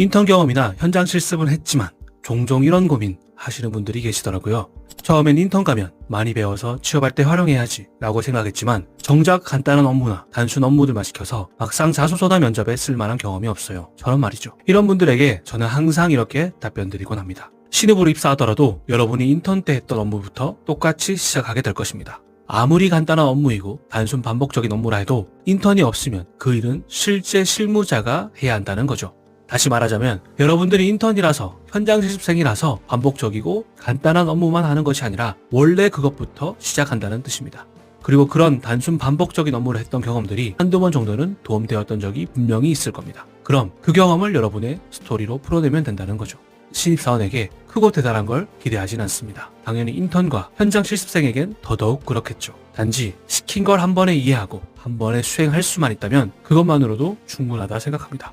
인턴 경험이나 현장 실습은 했지만 종종 이런 고민 하시는 분들이 계시더라고요. 처음엔 인턴 가면 많이 배워서 취업할 때 활용해야지 라고 생각했지만 정작 간단한 업무나 단순 업무들만 시켜서 막상 자소서나 면접에 쓸만한 경험이 없어요. 저런 말이죠. 이런 분들에게 저는 항상 이렇게 답변 드리곤 합니다. 신입으로 입사하더라도 여러분이 인턴 때 했던 업무부터 똑같이 시작하게 될 것입니다. 아무리 간단한 업무이고 단순 반복적인 업무라 해도 인턴이 없으면 그 일은 실제 실무자가 해야 한다는 거죠. 다시 말하자면 여러분들이 인턴이라서 현장 실습생이라서 반복적이고 간단한 업무만 하는 것이 아니라 원래 그것부터 시작한다는 뜻입니다. 그리고 그런 단순 반복적인 업무를 했던 경험들이 한두 번 정도는 도움되었던 적이 분명히 있을 겁니다. 그럼 그 경험을 여러분의 스토리로 풀어내면 된다는 거죠. 신입사원에게 크고 대단한 걸 기대하진 않습니다. 당연히 인턴과 현장 실습생에겐 더더욱 그렇겠죠. 단지 시킨 걸 한 번에 이해하고 한 번에 수행할 수만 있다면 그것만으로도 충분하다 생각합니다.